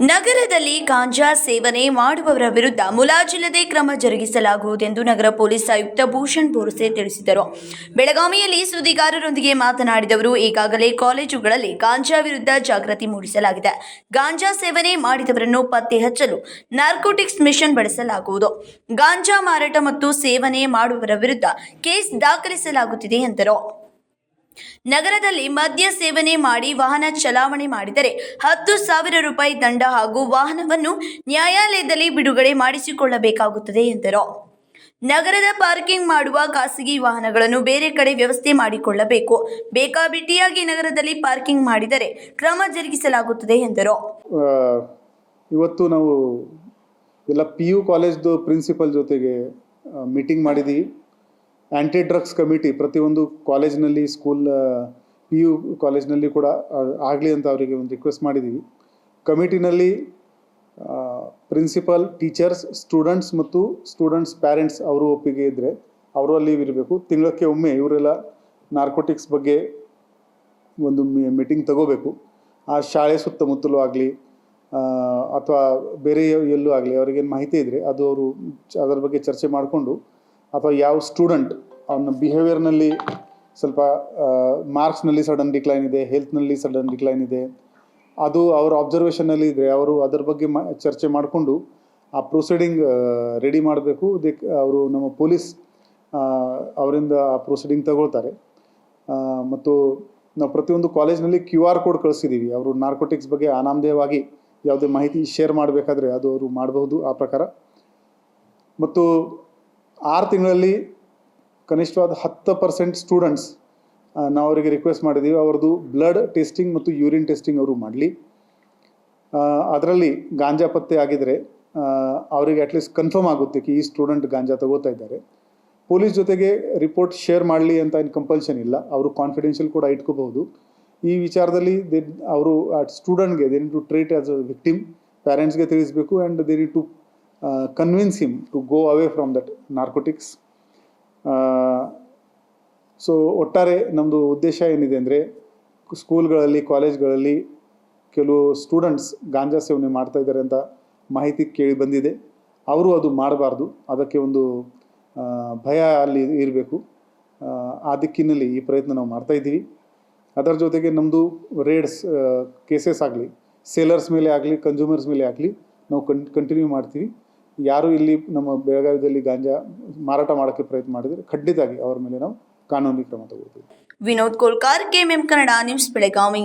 ನಗರದಲ್ಲಿ ಗಾಂಜಾ ಸೇವನೆ ಮಾಡುವವರ ವಿರುದ್ಧ ಮುಲಾಜಿಲ್ಲದೆ ಕ್ರಮ ಜರುಗಿಸಲಾಗುವುದೆಂದು ನಗರ ಪೊಲೀಸ್ ಆಯುಕ್ತ ಭೂಷಣ್ ಬೋರ್ಸೆ ತಿಳಿಸಿದರು. ಬೆಳಗಾವಿಯಲ್ಲಿ ಸುದ್ದಿಗಾರರೊಂದಿಗೆ ಮಾತನಾಡಿದವರು, ಈಗಾಗಲೇ ಕಾಲೇಜುಗಳಲ್ಲಿ ಗಾಂಜಾ ವಿರುದ್ಧ ಜಾಗೃತಿ ಮೂಡಿಸಲಾಗಿದೆ. ಗಾಂಜಾ ಸೇವನೆ ಮಾಡಿದವರನ್ನು ಪತ್ತೆ ಹಚ್ಚಲು ನಾರ್ಕೋಟಿಕ್ಸ್ ಮಿಷನ್ ಬಳಸಲಾಗುವುದು. ಗಾಂಜಾ ಮಾರಾಟ ಮತ್ತು ಸೇವನೆ ಮಾಡುವವರ ವಿರುದ್ಧ ಕೇಸ್ ದಾಖಲಿಸಲಾಗುತ್ತಿದೆ ಎಂದರು. ನಗರದಲ್ಲಿ ಮದ್ಯ ಸೇವನೆ ಮಾಡಿ ವಾಹನ ಚಲಾವಣೆ ಮಾಡಿದರೆ ಹತ್ತು ಸಾವಿರ ರೂಪಾಯಿ ದಂಡ ಹಾಗೂ ವಾಹನವನ್ನು ನ್ಯಾಯಾಲಯದಲ್ಲಿ ಬಿಡುಗಡೆ ಮಾಡಿಸಿಕೊಳ್ಳಬೇಕಾಗುತ್ತದೆ ಎಂದರು. ನಗರದ ಪಾರ್ಕಿಂಗ್ ಮಾಡುವ ಖಾಸಗಿ ವಾಹನಗಳನ್ನು ಬೇರೆ ಕಡೆ ವ್ಯವಸ್ಥೆ ಮಾಡಿಕೊಳ್ಳಬೇಕು. ಬೇಕಾಬಿಟ್ಟಿಯಾಗಿ ನಗರದಲ್ಲಿ ಪಾರ್ಕಿಂಗ್ ಮಾಡಿದರೆ ಕ್ರಮ ಜರುಗಿಸಲಾಗುತ್ತದೆ ಎಂದರು. ಇವತ್ತು ನಾವು ಎಲ್ಲ ಪಿ ಯು ಕಾಲೇಜ್ದು ಪ್ರಿನ್ಸಿಪಲ್ ಜೊತೆಗೆ ಮೀಟಿಂಗ್ ಮಾಡಿದ್ದೀವಿ. ಆ್ಯಂಟಿ ಡ್ರಗ್ಸ್ ಕಮಿಟಿ ಪ್ರತಿಯೊಂದು ಕಾಲೇಜ್ನಲ್ಲಿ ಸ್ಕೂಲ್ ಪಿ ಯು ಕಾಲೇಜ್ನಲ್ಲಿ ಕೂಡ ಆಗಲಿ ಅಂತ ಅವರಿಗೆ ಒಂದು ರಿಕ್ವೆಸ್ಟ್ ಮಾಡಿದ್ದೀವಿ ಕಮಿಟಿನಲ್ಲಿ ಪ್ರಿನ್ಸಿಪಾಲ್ ಟೀಚರ್ಸ್ ಸ್ಟೂಡೆಂಟ್ಸ್ ಮತ್ತು ಸ್ಟೂಡೆಂಟ್ಸ್ ಪ್ಯಾರೆಂಟ್ಸ್ ಅವರು ಒಪ್ಪಿಗೆ ಇದ್ದರೆ ಅವರು ಅಲ್ಲಿ ಇರಬೇಕು. ತಿಂಗಳಕ್ಕೆ ಒಮ್ಮೆ ಇವರೆಲ್ಲ ನಾರ್ಕೋಟಿಕ್ಸ್ ಬಗ್ಗೆ ಒಂದು ಮೀಟಿಂಗ್ ತಗೋಬೇಕು. ಆ ಶಾಲೆ ಸುತ್ತಮುತ್ತಲೂ ಆಗಲಿ ಅಥವಾ ಬೇರೆ ಎಲ್ಲೂ ಆಗಲಿ, ಅವ್ರಿಗೇನು ಮಾಹಿತಿ ಇದ್ದರೆ ಅದು ಅವರು ಅದರ ಬಗ್ಗೆ ಚರ್ಚೆ ಮಾಡಿಕೊಂಡು ಅಥವಾ ಯಾವ ಸ್ಟೂಡೆಂಟ್ ಅವನ ಬಿಹೇವಿಯರ್ನಲ್ಲಿ ಸ್ವಲ್ಪ ಮಾರ್ಕ್ಸ್ನಲ್ಲಿ ಸಡನ್ ಡಿಕ್ಲೈನ್ ಇದೆ ಹೆಲ್ತ್ನಲ್ಲಿ ಸಡನ್ ಡಿಕ್ಲೈನ್ ಇದೆ, ಅದು ಅವರ ಅಬ್ಸರ್ವೇಷನಲ್ಲಿ ಇದ್ದರೆ ಅವರು ಅದರ ಬಗ್ಗೆ ಮಾ, ಚರ್ಚೆ ಮಾಡಿಕೊಂಡು ಆ ಪ್ರೊಸೀಡಿಂಗ್ ರೆಡಿ ಮಾಡಬೇಕು. ದಿಕ್ ಅವರು ನಮ್ಮ ಪೊಲೀಸ್ ಅವರಿಂದ ಆ ಪ್ರೊಸೀಡಿಂಗ್ ತಗೊಳ್ತಾರೆ. ಮತ್ತು ನಾವು ಪ್ರತಿಯೊಂದು ಕಾಲೇಜ್ನಲ್ಲಿ ಕ್ಯೂ ಆರ್ ಕೋಡ್ ಕಳಿಸಿದ್ದೀವಿ ಅವರು ನಾರ್ಕೋಟಿಕ್ಸ್ ಬಗ್ಗೆ ಅನಾಮಧೇಯವಾಗಿ ಯಾವುದೇ ಮಾಹಿತಿ ಶೇರ್ ಮಾಡಬೇಕಾದ್ರೆ ಅದು ಅವರು ಮಾಡಬಹುದು ಆ ಪ್ರಕಾರ. ಮತ್ತು ಆರು ತಿಂಗಳಲ್ಲಿ ಕನಿಷ್ಠವಾದ ಹತ್ತು ಪರ್ಸೆಂಟ್ ಸ್ಟೂಡೆಂಟ್ಸ್ ನಾವು ಅವರಿಗೆ ರಿಕ್ವೆಸ್ಟ್ ಮಾಡಿದ್ದೀವಿ ಅವ್ರದ್ದು ಬ್ಲಡ್ ಟೆಸ್ಟಿಂಗ್ ಮತ್ತು ಯೂರಿನ್ ಟೆಸ್ಟಿಂಗ್ ಅವರು ಮಾಡಲಿ. ಅದರಲ್ಲಿ ಗಾಂಜಾ ಪತ್ತೆ ಆಗಿದ್ದರೆ ಆ, ಅವರಿಗೆ ಅಟ್ಲೀಸ್ಟ್ ಕನ್ಫರ್ಮ್ ಆಗುತ್ತೆ ಈ ಸ್ಟೂಡೆಂಟ್ ಗಾಂಜಾ ತಗೋತಾ ಇದ್ದಾರೆ. ಪೊಲೀಸ್ ಜೊತೆಗೆ ರಿಪೋರ್ಟ್ ಶೇರ್ ಮಾಡಲಿ ಅಂತ ಏನು ಕಂಪಲ್ಷನ್ ಇಲ್ಲ. ಅವರು ಕಾನ್ಫಿಡೆನ್ಷಿಯಲ್ ಕೂಡ ಇಟ್ಕೋಬಹುದು. ಈ ವಿಚಾರದಲ್ಲಿ ದೇ ಅವರು ಸ್ಟೂಡೆಂಟ್ಗೆ they need to treat as a victim ಪ್ಯಾರೆಂಟ್ಸ್ಗೆ ತಿಳಿಸಬೇಕು and they need to convince him to go away from that narcotics. So ಒಟ್ಟಾರೆ ನಮ್ಮದು ಉದ್ದೇಶ ಏನಿದೆ ಅಂದರೆ ಸ್ಕೂಲ್ಗಳಲ್ಲಿ ಕಾಲೇಜ್ಗಳಲ್ಲಿ ಕೆಲವು ಸ್ಟೂಡೆಂಟ್ಸ್ ಗಾಂಜಾ ಸೇವನೆ ಮಾಡ್ತಾ ಇದ್ದಾರೆ ಅಂತ ಮಾಹಿತಿ ಕೇಳಿ ಬಂದಿದೆ. ಅವರು ಅದು ಮಾಡಬಾರ್ದು. ಅದಕ್ಕೆ ಒಂದು ಭಯ ಅಲ್ಲಿ ಇರಬೇಕು. ಆ ದಿಕ್ಕಿನಲ್ಲಿ ಈ ಪ್ರಯತ್ನ ನಾವು ಮಾಡ್ತಾಯಿದ್ದೀವಿ ಅದರ ಜೊತೆಗೆ ನಮ್ಮದು ರೇಡ್ಸ್ ಕೇಸಸ್ ಆಗಲಿ ಸೇಲರ್ಸ್ ಮೇಲೆ ಆಗಲಿ ಕನ್ಸ್ಯೂಮರ್ಸ್ ಮೇಲೆ ಆಗಲಿ, ನಾವು ಕಂಟಿನ್ಯೂ ಮಾಡ್ತೀವಿ. ಯಾರು ಇಲ್ಲಿ ನಮ್ಮ ಬೆಳಗಾವಿಯಲ್ಲಿ ಗಾಂಜಾ ಮಾರಾಟ ಮಾಡೋಕ್ಕೆ ಪ್ರಯತ್ನ ಮಾಡಿದರೆ ಖಂಡಿತವಾಗಿ ಅವ್ರ ಮೇಲೆ ನಾವು ಕಾನೂನಿ ಕ್ರಮ ತಗೊಳ್ತೀವಿ. Vinod Kolkar KMM Kannada, news Belagavi.